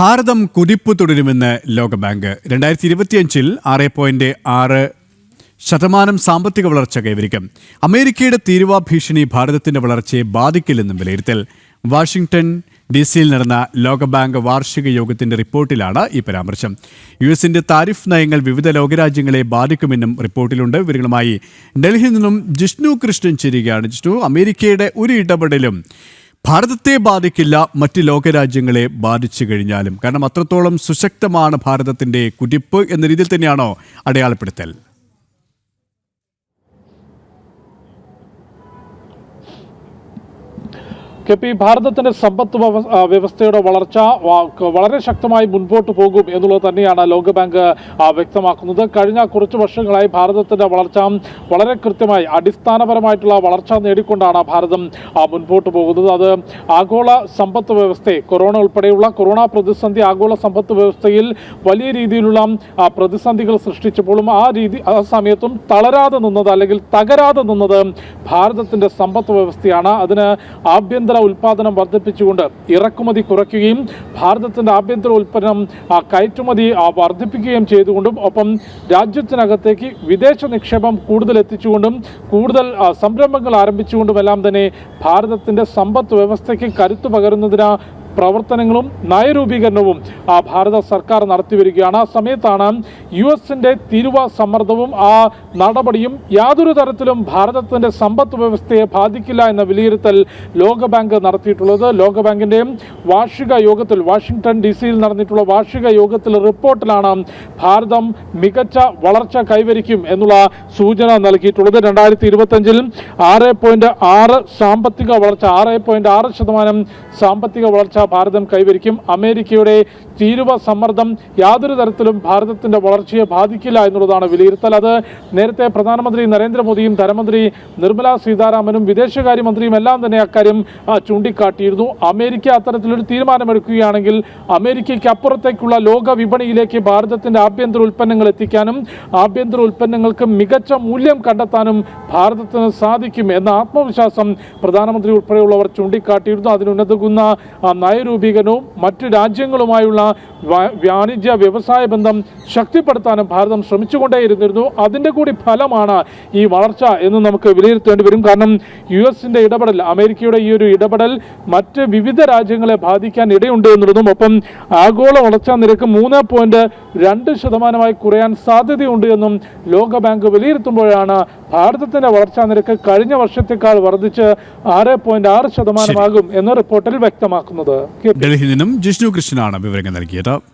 ഭാരതം കുതിപ്പ് തുടരുമെന്ന് ലോകബാങ്ക്. രണ്ടായിരത്തി ഇരുപത്തിയഞ്ചിൽ ആറ് പോയിന്റ് ആറ് ശതമാനം സാമ്പത്തിക വളർച്ച കൈവരിക്കും. അമേരിക്കയുടെ തീരുവ ഭീഷണി ഭാരതത്തിന്റെ വളർച്ചയെ ബാധിക്കില്ലെന്നും വിലയിരുത്തൽ. വാഷിംഗ്ടൺ ഡി സിയിൽ നടന്ന ലോകബാങ്ക് വാർഷിക യോഗത്തിന്റെ റിപ്പോർട്ടിലാണ് ഈ പരാമർശം. യു എസിന്റെ താരിഫ് നയങ്ങൾ വിവിധ ലോകരാജ്യങ്ങളെ ബാധിക്കുമെന്നും റിപ്പോർട്ടിലുണ്ട്. വിവരങ്ങളുമായി ഡൽഹിയിൽ നിന്നും ജിഷ്ണു കൃഷ്ണൻ ചേരുകയാണ്. ജിഷ്ണു അമേരിക്കയുടെ ഒരു ഇടപെടലും ഭാരതത്തെ ബാധിക്കില്ല മറ്റ് ലോകരാജ്യങ്ങളെ ബാധിച്ചു കഴിഞ്ഞാലും. കാരണം അത്രത്തോളം സുശക്തമാണ് ഭാരതത്തിന്റെ കുതിപ്പ് എന്ന രീതിയിൽ തന്നെയാണോ അടയാളപ്പെടുത്തൽ? കെ പി ഭാരതത്തിന്റെ സമ്പത്ത് വ്യവസ്ഥയുടെ വളർച്ച വളരെ ശക്തമായി മുൻപോട്ട് പോകും എന്നുള്ളത് തന്നെയാണ് ലോകബാങ്ക് ബാങ്ക് വ്യക്തമാക്കുന്നത്. കഴിഞ്ഞ കുറച്ച് വർഷങ്ങളായി ഭാരതത്തിന്റെ വളർച്ച വളരെ കൃത്യമായി അടിസ്ഥാനപരമായിട്ടുള്ള വളർച്ച നേടിക്കൊണ്ടാണ് ഭാരതം മുൻപോട്ട് പോകുന്നത്. അത് ആഗോള സമ്പത്ത് വ്യവസ്ഥയെ കൊറോണ ഉൾപ്പെടെയുള്ള കൊറോണ പ്രതിസന്ധി ആഗോള സമ്പത്ത് വ്യവസ്ഥയിൽ വലിയ രീതിയിലുള്ള പ്രതിസന്ധികൾ സൃഷ്ടിച്ചപ്പോഴും ആ രീതി ആ സമയത്തും തളരാതെ നിന്നത് അല്ലെങ്കിൽ തകരാതെ നിന്നത് ഭാരതത്തിന്റെ സമ്പത്ത് വ്യവസ്ഥയാണ്. അതിന് ആഭ്യന്തര ഉൽപാദനം വർദ്ധിപ്പിച്ചുകൊണ്ട് ഇറക്കുമതി കുറയ്ക്കുകയും ഭാരതത്തിന്റെ ആഭ്യന്തര ഉൽപ്പന്നം കയറ്റുമതി വർദ്ധിപ്പിക്കുകയും ചെയ്തുകൊണ്ടും ഒപ്പം രാജ്യത്തിനകത്തേക്ക് വിദേശ നിക്ഷേപം കൂടുതൽ എത്തിച്ചുകൊണ്ടും കൂടുതൽ സംരംഭങ്ങൾ ആരംഭിച്ചുകൊണ്ടുമെല്ലാം തന്നെ ഭാരതത്തിന്റെ സമ്പദ് വ്യവസ്ഥയ്ക്ക് കരുത്തു പകരുന്നതിന് പ്രവർത്തനങ്ങളും നയരൂപീകരണവും ആ ഭാരത സർക്കാർ നടത്തിവരികയാണ്. ആ സമയത്താണ് യു എസിന്റെ തിരുവ സമ്മർദ്ദവും ആ നടപടിയും യാതൊരു തരത്തിലും ഭാരതത്തിന്റെ സമ്പദ് വ്യവസ്ഥയെ ബാധിക്കില്ല എന്ന വിലയിരുത്തൽ ലോകബാങ്ക് നടത്തിയിട്ടുള്ളത്. ലോകബാങ്കിന്റെ വാർഷിക യോഗത്തിൽ വാഷിംഗ്ടൺ ഡി സിയിൽ നടന്നിട്ടുള്ള വാർഷിക യോഗത്തിൽ റിപ്പോർട്ടിലാണ് ഭാരതം മികച്ച വളർച്ച കൈവരിക്കും എന്നുള്ള സൂചന നൽകിയിട്ടുള്ളത്. രണ്ടായിരത്തി ഇരുപത്തഞ്ചിൽ ആറ് പോയിന്റ് ആറ് സാമ്പത്തിക വളർച്ച ആറ് പോയിന്റ് ആറ് ശതമാനം സാമ്പത്തിക വളർച്ച ഭാരതം കൈവരിക്കും. അമേരിക്കയുടെ തീരുവ സമ്മർദ്ദം യാതൊരു തരത്തിലും ഭാരതത്തിന്റെ വളർച്ചയെ ബാധിക്കില്ല എന്നുള്ളതാണ് വിലയിരുത്തൽ. അത് നേരത്തെ പ്രധാനമന്ത്രി നരേന്ദ്രമോദിയും ധനമന്ത്രി നിർമ്മലാ സീതാരാമനും വിദേശകാര്യമന്ത്രിയും എല്ലാം തന്നെ അക്കാര്യം ചൂണ്ടിക്കാട്ടിയിരുന്നു. അമേരിക്ക അത്തരത്തിലൊരു തീരുമാനമെടുക്കുകയാണെങ്കിൽ അമേരിക്കയ്ക്ക് അപ്പുറത്തേക്കുള്ള ലോക വിപണിയിലേക്ക് ഭാരതത്തിന്റെ ആഭ്യന്തര ഉൽപ്പന്നങ്ങൾ എത്തിക്കാനും ആഭ്യന്തര ഉൽപ്പന്നങ്ങൾക്ക് മികച്ച മൂല്യം കണ്ടെത്താനും ഭാരതത്തിന് സാധിക്കും എന്ന ആത്മവിശ്വാസം പ്രധാനമന്ത്രി ഉൾപ്പെടെയുള്ളവർ ചൂണ്ടിക്കാട്ടിയിരുന്നു. അതിനുന്നതുകുന്ന ആ, നയരൂപീകരണവും മറ്റു രാജ്യങ്ങളുമായുള്ള വാണിജ്യ വ്യവസായ ബന്ധം ശക്തിപ്പെടുത്താനും ഭാരതം ശ്രമിച്ചുകൊണ്ടേയിരുന്നിരുന്നു. അതിന്റെ കൂടി ഫലമാണ് ഈ വളർച്ച എന്ന് നമുക്ക് വിലയിരുത്തേണ്ടി വരും. കാരണം യു എസിന്റെ ഇടപെടൽ അമേരിക്കയുടെ ഈ ഒരു ഇടപെടൽ മറ്റ് വിവിധ രാജ്യങ്ങളെ ബാധിക്കാൻ ഇടയുണ്ട് എന്നുള്ളതും ഒപ്പം ആഗോള വളർച്ചാ നിരക്ക് മൂന്ന് പോയിന്റ് രണ്ട് ശതമാനമായി കുറയാൻ സാധ്യതയുണ്ട് എന്നും ലോകബാങ്ക് വിലയിരുത്തുമ്പോഴാണ് ഭാരതത്തിന്റെ വളർച്ചാ നിരക്ക് കഴിഞ്ഞ വർഷത്തെക്കാൾ വർദ്ധിച്ച് ആറ് പോയിന്റ് ആറ് ശതമാനമാകും എന്ന റിപ്പോർട്ടിൽ വ്യക്തമാക്കുന്നത്. ഡൽഹിയിൽ നിന്നും ജിഷ്ണു കൃഷ്ണനാണ് വിവരങ്ങൾ നൽകിയത്. up.